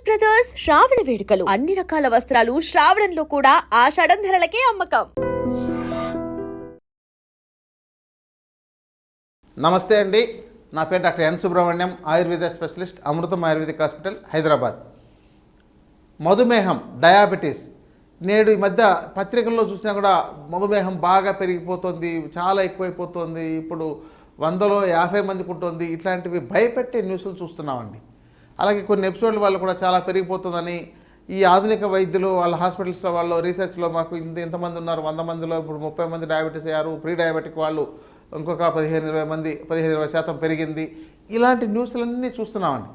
పోచస్ brothers శ్రావణ వేడుకలు. అన్ని రకాల వస్త్రాలు శ్రావణంలో కూడా ఆషాఢం ధరలకే అమ్మకం. నమస్తే అండి. నా పేరు doctor N Subrahmanyam Ayurveda specialist Amrutham Ayurvedic hospital Hyderabad. మధుమేహం డయాబెటీస్ నేడు ఈ మధ్య పత్రికల్లో చూసినా కూడా మధుమేహం బాగా పెరిగిపోతుంది చాలా ఎక్కువైపోతుంది. ఇప్పుడు వందలో యాభై మందికి ఉంటుంది. ఇట్లాంటివి భయపెట్టే న్యూస్లు చూస్తున్నామండి. అలాగే కొన్ని ఎపిసోడ్ల వాళ్ళు కూడా చాలా పెరిగిపోతుందని ఈ ఆధునిక వైద్యులు వాళ్ళ హాస్పిటల్స్లో వాళ్ళు రీసెర్చ్లో మాకు ఇంత ఇంతమంది ఉన్నారు వంద మందిలో ఇప్పుడు ముప్పై మంది డయాబెటీస్ అయ్యారు ప్రీ డయాబెటిక్ వాళ్ళు ఇంకొక పదిహేను ఇరవై మంది పదిహేను ఇరవై శాతం పెరిగింది. ఇలాంటి న్యూస్లన్నీ చూస్తున్నామండి.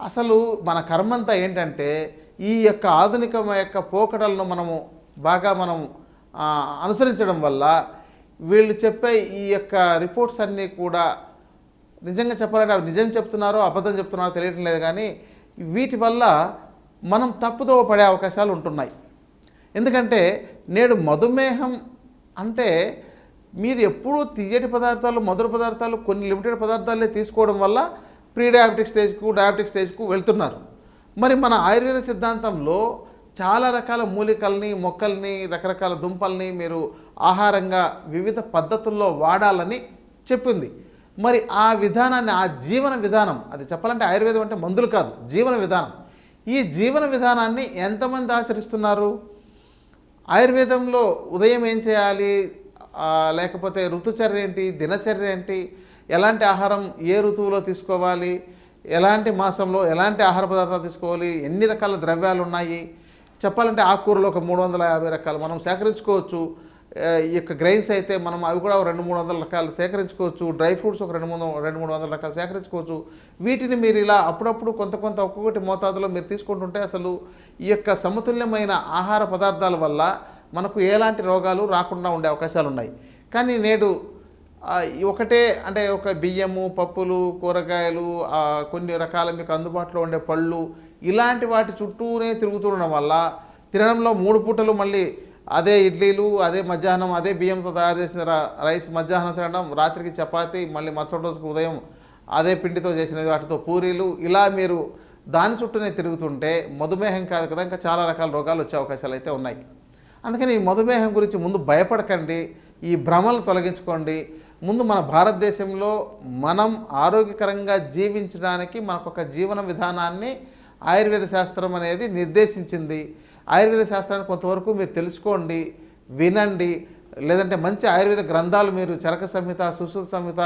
అసలు మన కర్మంతా ఏంటంటే ఈ యొక్క ఆధునిక యొక్క పోకడలను మనము బాగా మనం అనుసరించడం వల్ల వీళ్ళు చెప్పే ఈ యొక్క రిపోర్ట్స్ అన్నీ కూడా నిజంగా చెప్పాలంటే అవి నిజం చెప్తున్నారో అబద్ధం చెప్తున్నారో తెలియటం లేదు కానీ వీటి వల్ల మనం తప్పుదోవ పడే అవకాశాలు ఉంటున్నాయి. ఎందుకంటే నేడు మధుమేహం అంటే మీరు ఎప్పుడూ తీయటి పదార్థాలు మధుర పదార్థాలు కొన్ని లిమిటెడ్ పదార్థాలే తీసుకోవడం వల్ల ప్రీ డయాబెటిక్ స్టేజ్కు డయాబెటిక్ స్టేజ్కు వెళ్తున్నారు. మరి మన ఆయుర్వేద సిద్ధాంతంలో చాలా రకాల మూలికల్ని మొక్కల్ని రకరకాల దుంపల్ని మీరు ఆహారంగా వివిధ పద్ధతుల్లో వాడాలని చెప్పింది. మరి ఆ విధానాన్ని ఆ జీవన విధానం అది చెప్పాలంటే ఆయుర్వేదం అంటే మందులు కాదు జీవన విధానం. ఈ జీవన విధానాన్ని ఎంతమంది ఆచరిస్తున్నారు? ఆయుర్వేదంలో ఉదయం ఏం చేయాలి? లేకపోతే ఋతుచర్య ఏంటి? దినచర్య ఏంటి? ఎలాంటి ఆహారం ఏ ఋతువులో తీసుకోవాలి? ఎలాంటి మాసంలో ఎలాంటి ఆహార పదార్థాలు తీసుకోవాలి? ఎన్ని రకాల ద్రవ్యాలు ఉన్నాయి? చెప్పాలంటే ఆకుకూరలు ఒక మూడు వందల యాభై రకాలు మనం సేకరించుకోవచ్చు. ఈ యొక్క గ్రెయిన్స్ అయితే మనం అవి కూడా రెండు మూడు వందల రకాలు సేకరించుకోవచ్చు. డ్రై ఫ్రూట్స్ ఒక రెండు మూడు రెండు మూడు వందల రకాలు సేకరించుకోవచ్చు. వీటిని మీరు ఇలా అప్పుడప్పుడు కొంత కొంత ఒక్కొక్కటి మోతాదులో మీరు తీసుకుంటుంటే అసలు ఈ యొక్క సమతుల్యమైన ఆహార పదార్థాల వల్ల మనకు ఎలాంటి రోగాలు రాకుండా ఉండే అవకాశాలు ఉన్నాయి. కానీ నేడు ఒకటే అంటే ఒక బియ్యము పప్పులు కూరగాయలు కొన్ని రకాల మీకు అందుబాటులో ఉండే పళ్ళు ఇలాంటి వాటి చుట్టూనే తిరుగుతుండడం వల్ల తినడంలో మూడు పూటలు మళ్ళీ అదే ఇడ్లీలు అదే మధ్యాహ్నం అదే బియ్యంతో తయారు చేసిన రైస్ మధ్యాహ్నం తినడం రాత్రికి చపాతి మళ్ళీ మరుసటి రోజుకు ఉదయం అదే పిండితో చేసినవి వాటితో పూరీలు. ఇలా మీరు దాని చుట్టూనే తిరుగుతుంటే మధుమేహం కాదు కదా ఇంకా చాలా రకాల రోగాలు వచ్చే అవకాశాలు అయితే ఉన్నాయి. అందుకని ఈ మధుమేహం గురించి ముందు భయపడకండి ఈ భ్రమలు తొలగించుకోండి. ముందు మన భారతదేశంలో మనం ఆరోగ్యకరంగా జీవించడానికి మనకు ఒక జీవన విధానాన్ని ఆయుర్వేద శాస్త్రం అనేది నిర్దేశించింది. ఆయుర్వేద శాస్త్రాన్ని కొంతవరకు మీరు తెలుసుకోండి వినండి. లేదంటే మంచి ఆయుర్వేద గ్రంథాలు మీరు చరక సంహిత సుశ్రుత సంహిత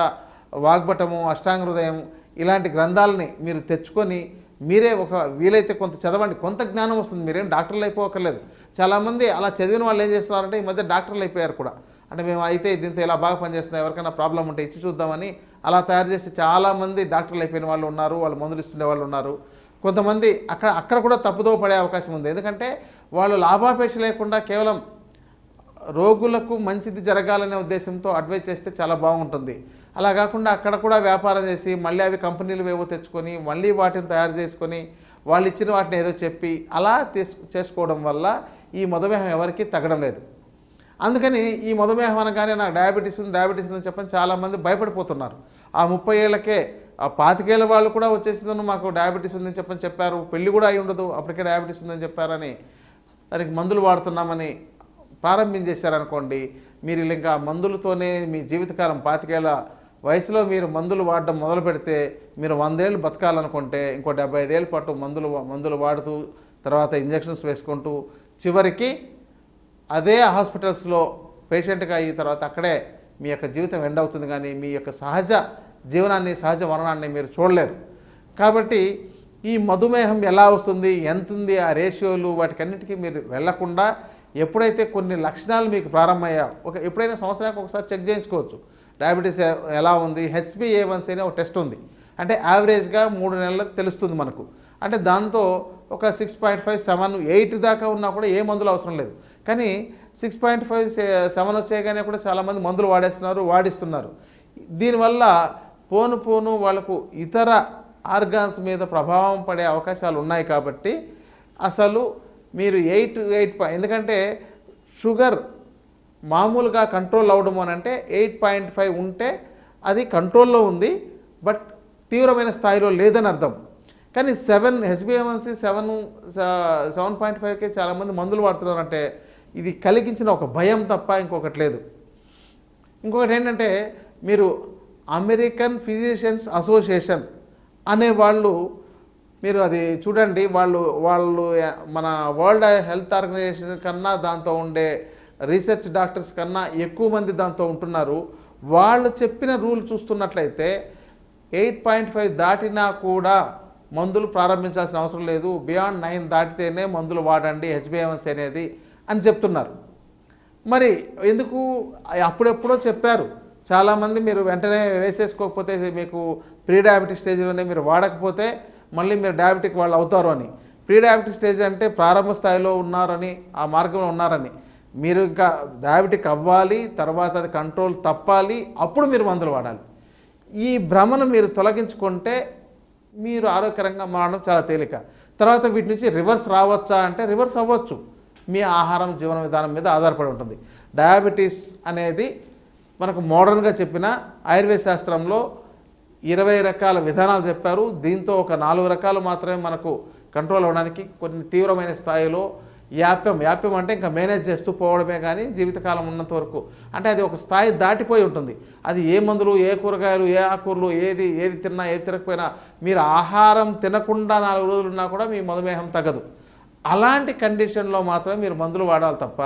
వాగ్భటము అష్టాంగ హృదయం ఇలాంటి గ్రంథాలని మీరు తెచ్చుకొని మీరే ఒక వీలైతే కొంత చదవండి. కొంత జ్ఞానం వస్తుంది మీరేం డాక్టర్లు అయిపోకర్లేదు. చాలామంది అలా చదివిన వాళ్ళు ఏం చేస్తున్నారంటే ఈ మధ్య డాక్టర్లు అయిపోయారు కూడా. అంటే మేము అయితే దీంతో ఇలా బాగా పనిచేస్తున్నాం ఎవరికైనా ప్రాబ్లం ఉంటే ఇచ్చి చూద్దామని అలా తయారు చేసి చాలామంది డాక్టర్లు అయిపోయిన వాళ్ళు ఉన్నారు వాళ్ళు మందులు ఇస్తుండే వాళ్ళు ఉన్నారు. కొంతమంది అక్కడ అక్కడ కూడా తప్పుదో పడే అవకాశం ఉంది. ఎందుకంటే వాళ్ళు లాభాపేక్ష లేకుండా కేవలం రోగులకు మంచిది జరగాలనే ఉద్దేశంతో అడ్వైజ్ చేస్తే చాలా బాగుంటుంది. అలా కాకుండా అక్కడ కూడా వ్యాపారం చేసి మళ్ళీ అవి కంపెనీలు ఏవో తెచ్చుకొని మళ్ళీ వాటిని తయారు చేసుకొని వాళ్ళు ఇచ్చిన వాటిని ఏదో చెప్పి అలా చేసుకోవడం వల్ల ఈ మధుమేహం ఎవరికీ తగ్గడం లేదు. అందుకని ఈ మధుమేహం అనగానే నాకు డయాబెటీస్ ఉంది డయాబెటీస్ ఉందని చెప్పని చాలామంది భయపడిపోతున్నారు. ఆ ముప్పై ఏళ్ళకే ఆ పాతికేళ్ళ వాళ్ళు కూడా వచ్చేసిందని మాకు డయాబెటీస్ ఉందని చెప్పని చెప్పారు. పెళ్ళి కూడా అయి ఉండదు. అప్పటికే డయాబెటీస్ ఉందని చెప్పారని. దానికి మందులు వాడుతున్నామని ప్రారంభించేశారనుకోండి మీరు ఇంకా మందులతోనే మీ జీవితకాలం పాతికేళ్ళ వయసులో మీరు మందులు వాడడం మొదలు పెడితే మీరు వందేళ్ళు బతకాలనుకుంటే ఇంకో డెబ్బై ఐదేళ్ళ పాటు మందులు మందులు వాడుతూ తర్వాత ఇంజెక్షన్స్ వేసుకుంటూ చివరికి అదే హాస్పిటల్స్లో పేషెంట్గా అయిన తర్వాత అక్కడే మీ యొక్క జీవితం ఎండ్ అవుతుంది. కానీ మీ యొక్క సహజ జీవనాన్ని సహజ మరణాన్ని మీరు చూడలేరు. కాబట్టి ఈ మధుమేహం ఎలా వస్తుంది ఎంత ఉంది ఆ రేషియోలు వాటికన్నిటికీ మీరు వెళ్ళకుండా ఎప్పుడైతే కొన్ని లక్షణాలు మీకు ప్రారంభమయ్యా ఒక ఎప్పుడైనా సంవత్సరానికి ఒకసారి చెక్ చేయించుకోవచ్చు. డయాబెటీస్ ఎలా ఉంది హెచ్బిఏ వన్స్ అనే ఒక టెస్ట్ ఉంది. అంటే యావరేజ్గా మూడు నెలలకు తెలుస్తుంది మనకు. అంటే దాంతో ఒక six point five seven eight దాకా ఉన్నా కూడా ఏ మందులు అవసరం లేదు. కానీ సిక్స్ పాయింట్ ఫైవ్ సెవెన్ వచ్చేగానే కూడా చాలామంది మందులు వాడేస్తున్నారు వాడిస్తున్నారు. దీనివల్ల పోను పోను వాళ్ళకు ఇతర ఆర్గాన్స్ మీద ప్రభావం పడే అవకాశాలు ఉన్నాయి కాబట్టి అసలు మీరు ఎయిట్ ఎయిట్ ఎందుకంటే షుగర్ మామూలుగా కంట్రోల్ అవ్వడం అని అంటే ఎయిట్ పాయింట్ ఫైవ్ ఉంటే అది కంట్రోల్లో ఉంది బట్ తీవ్రమైన స్థాయిలో లేదని అర్థం. కానీ సెవెన్ హెచ్బిఎంఎన్సి సెవెన్ సెవెన్ పాయింట్ ఫైవ్కి చాలామంది మందులు వాడుతున్నారంటే ఇది కలిగించిన ఒక భయం తప్ప ఇంకొకటి లేదు. ఇంకొకటి ఏంటంటే మీరు అమెరికన్ ఫిజిషియన్స్ అసోసియేషన్ అనే వాళ్ళు మీరు అది చూడండి వాళ్ళు వాళ్ళు మన వరల్డ్ హెల్త్ ఆర్గనైజేషన్ కన్నా దాంతో ఉండే రీసెర్చ్ డాక్టర్స్ కన్నా ఎక్కువ మంది దాంతో ఉంటున్నారు. వాళ్ళు చెప్పిన రూల్ చూస్తున్నట్లయితే ఎయిట్ పాయింట్ ఫైవ్ దాటినా కూడా మందులు ప్రారంభించాల్సిన అవసరం లేదు. బియాండ్ నైన్ దాటితేనే మందులు వాడండి హెచ్బిఎంఎస్ అనేది అని చెప్తున్నారు. మరి ఎందుకు? అప్పుడెప్పుడో చెప్పారు. చాలామంది మీరు వెంటనే వేసేసుకోకపోతే మీకు ప్రీ డయాబెటిక్ స్టేజ్లోనే మీరు వాడకపోతే మళ్ళీ మీరు డయాబెటిక్ వాళ్ళు అవుతారు అని. ప్రీ డయాబెటిక్ స్టేజ్ అంటే ప్రారంభ స్థాయిలో ఉన్నారని ఆ మార్గంలో ఉన్నారని. మీరు ఇంకా డయాబెటిక్ అవ్వాలి తర్వాత అది కంట్రోల్ తప్పాలి అప్పుడు మీరు మందులు వాడాలి. ఈ భ్రమను మీరు తొలగించుకుంటే మీరు ఆరోగ్యకరంగా మారడం చాలా తేలిక. తర్వాత వీటి నుంచి రివర్స్ రావచ్చా అంటే రివర్స్ అవ్వచ్చు. మీ ఆహారం జీవన విధానం మీద ఆధారపడి ఉంటుంది. డయాబెటీస్ అనేది మనకు మోడర్న్గా చెప్పిన ఆయుర్వేద శాస్త్రంలో ఇరవై రకాల విధానాలు చెప్పారు. దీంతో ఒక నాలుగు రకాలు మాత్రమే మనకు కంట్రోల్ అవ్వడానికి కొన్ని తీవ్రమైన స్థాయిలో యాప్యం యాప్యం అంటే ఇంకా మేనేజ్ చేస్తూ పోవడమే కానీ జీవితకాలం ఉన్నంత వరకు. అంటే అది ఒక స్థాయి దాటిపోయి ఉంటుంది. అది ఏ మందులు ఏ కూరగాయలు ఏ ఆకూరలు ఏది ఏది తిన్నా ఏది తినకపోయినా మీరు ఆహారం తినకుండా నాలుగు రోజులు ఉన్నా కూడా మీ మధుమేహం తగ్గదు. అలాంటి కండిషన్లో మాత్రమే మీరు మందులు వాడాలి తప్ప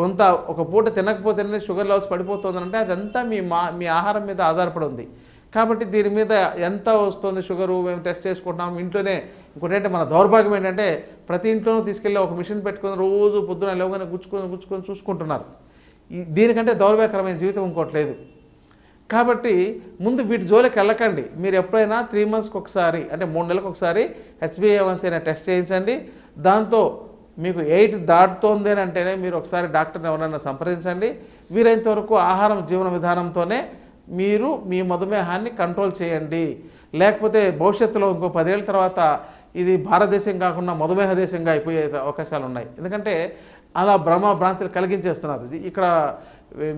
కొంత ఒక పూట తినకపోతేనే షుగర్ లెవెల్స్ పడిపోతుందంటే అదంతా మీ మా మీ ఆహారం మీద ఆధారపడి ఉంది. కాబట్టి దీని మీద ఎంత వస్తుంది షుగరు మేము టెస్ట్ చేసుకుంటున్నాం ఇంట్లోనే ఇంకోటంటే మన దౌర్భాగ్యం ఏంటంటే ప్రతి ఇంట్లోనూ తీసుకెళ్ళి ఒక మిషన్ పెట్టుకుని రోజు పొద్దున లేవగానే గుచ్చుకొని గుచ్చుకొని చూసుకుంటున్నారు. ఈ దీనికంటే దౌర్భాగ్యకరమైన జీవితం ఇంకోటి లేదు. కాబట్టి ముందు వీటి జోలికి వెళ్ళకండి. మీరు ఎప్పుడైనా త్రీ మంత్స్కి ఒకసారి అంటే మూడు నెలలకు ఒకసారి హెచ్బిఏవన్సీ అయినా టెస్ట్ చేయించండి. దాంతో మీకు ఎయిట్ దాటుతోంది అని అంటేనే మీరు ఒకసారి డాక్టర్ని ఎవరైనా సంప్రదించండి. వీలైనంత వరకు ఆహారం జీవన విధానంతోనే మీరు మీ మధుమేహాన్ని కంట్రోల్ చేయండి. లేకపోతే భవిష్యత్తులో ఇంకో పదేళ్ళ తర్వాత ఇది భారతదేశం కాకుండా మధుమేహ దేశంగా అయిపోయే అవకాశాలు ఉన్నాయి. ఎందుకంటే అలా భ్రమ భ్రాంతులు కలిగించేస్తున్నారు. ఇది ఇక్కడ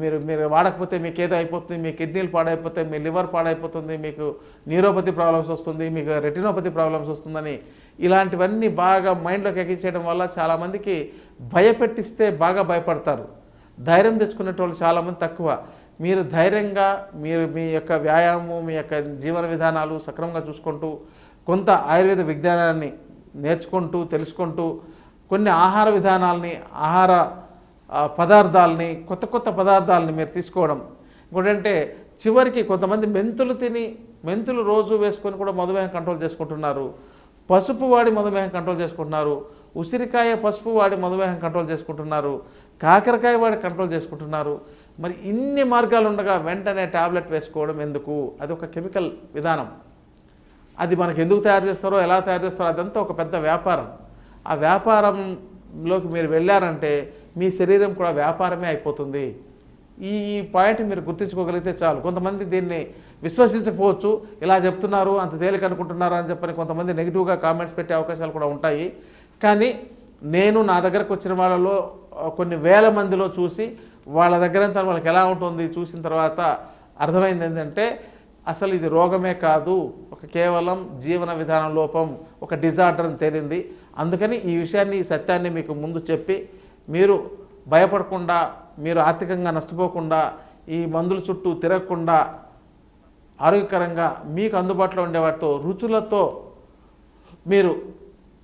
మీరు మీరు వాడకపోతే మీకు ఏదో అయిపోతుంది మీ కిడ్నీలు పాడైపోతే మీ లివర్ పాడైపోతుంది మీకు న్యూరోపతి ప్రాబ్లమ్స్ వస్తుంది మీకు రెటినోపతి ప్రాబ్లమ్స్ వస్తుందని ఇలాంటివన్నీ బాగా మైండ్లోకి ఎక్కించేయడం వల్ల చాలామందికి భయపెట్టిస్తే బాగా భయపడతారు. ధైర్యం తెచ్చుకునేటోళ్ళు చాలామంది తక్కువ. మీరు ధైర్యంగా మీరు మీ యొక్క వ్యాయామం మీ యొక్క జీవన విధానాలు సక్రమంగా చూసుకుంటూ కొంత ఆయుర్వేద విజ్ఞానాన్ని నేర్చుకుంటూ తెలుసుకుంటూ కొన్ని ఆహార విధానాల్ని ఆహార పదార్థాలని కొత్త కొత్త పదార్థాలని మీరు తీసుకోవడం. ఇంకోటంటే చివరికి కొంతమంది మెంతులు తిని మెంతులు రోజు వేసుకొని కూడా మధుమేహం కంట్రోల్ చేసుకుంటున్నారు. పసుపు వాడి మధుమేహం కంట్రోల్ చేసుకుంటున్నారు. ఉసిరికాయ పసుపు వాడి మధుమేహం కంట్రోల్ చేసుకుంటున్నారు. కాకరకాయ వాడి కంట్రోల్ చేసుకుంటున్నారు. మరి ఇన్ని మార్గాలు ఉండగా వెంటనే టాబ్లెట్ వేసుకోవడం ఎందుకు? అది ఒక కెమికల్ విధానం. అది మనకు ఎందుకు తయారు చేస్తారో ఎలా తయారు చేస్తారో అదంతా ఒక పెద్ద వ్యాపారం. ఆ వ్యాపారంలోకి మీరు వెళ్ళారంటే మీ శరీరం కూడా వ్యాపారమే అయిపోతుంది. ఈ ఈ పాయింట్ మీరు గుర్తించుకోగలిగితే చాలు. కొంతమంది దీన్ని విశ్వసించకపోవచ్చు. ఇలా చెప్తున్నారు అంత తేలిక అనుకుంటున్నారు అని చెప్పని కొంతమంది నెగిటివ్గా కామెంట్స్ పెట్టే అవకాశాలు కూడా ఉంటాయి. కానీ నేను నా దగ్గరకు వచ్చిన వాళ్ళలో కొన్ని వేల మందిలో చూసి వాళ్ళ దగ్గర అంతా వాళ్ళకి ఎలా ఉంటుంది చూసిన తర్వాత అర్థమైంది ఏంటంటే అసలు ఇది రోగమే కాదు. ఒక కేవలం జీవన విధానం లోపం ఒక డిజార్డర్ అని తేలింది. అందుకని ఈ విషయాన్ని ఈ సత్యాన్ని మీకు ముందు చెప్పి మీరు భయపడకుండా మీరు ఆర్థికంగా నష్టపోకుండా ఈ మందుల చుట్టూ తిరగకుండా ఆరోగ్యకరంగా మీకు అందుబాటులో ఉండే వాటితో రుచులతో మీరు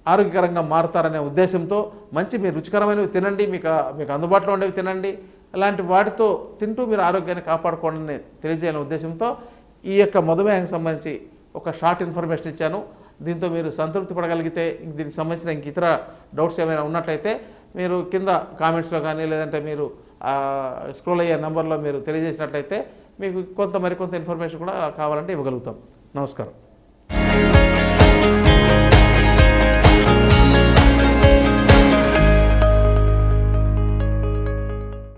ఆరోగ్యకరంగా మారుతారనే ఉద్దేశంతో మంచి మీరు రుచికరమైనవి తినండి మీకు మీకు అందుబాటులో ఉండేవి తినండి అలాంటి వాటితో తింటూ మీరు ఆరోగ్యాన్ని కాపాడుకోండి తెలియజేయాలనే ఉద్దేశంతో ఈ యొక్క మధుమేహానికి సంబంధించి ఒక షార్ట్ ఇన్ఫర్మేషన్ ఇచ్చాను. దీంతో మీరు సంతృప్తి పడగలిగితే దీనికి సంబంధించిన ఇంక ఇతర డౌట్స్ ఏమైనా ఉన్నట్లయితే మీరు కింద కామెంట్స్లో కానీ లేదంటే మీరు స్క్రోల్ అయ్యే నెంబర్లో మీరు తెలియజేసినట్లయితే మీకు కొంత మరికొంత ఇన్ఫర్మేషన్ కూడా కావాలంటే ఇవ్వగలుగుతాం. నమస్కారం.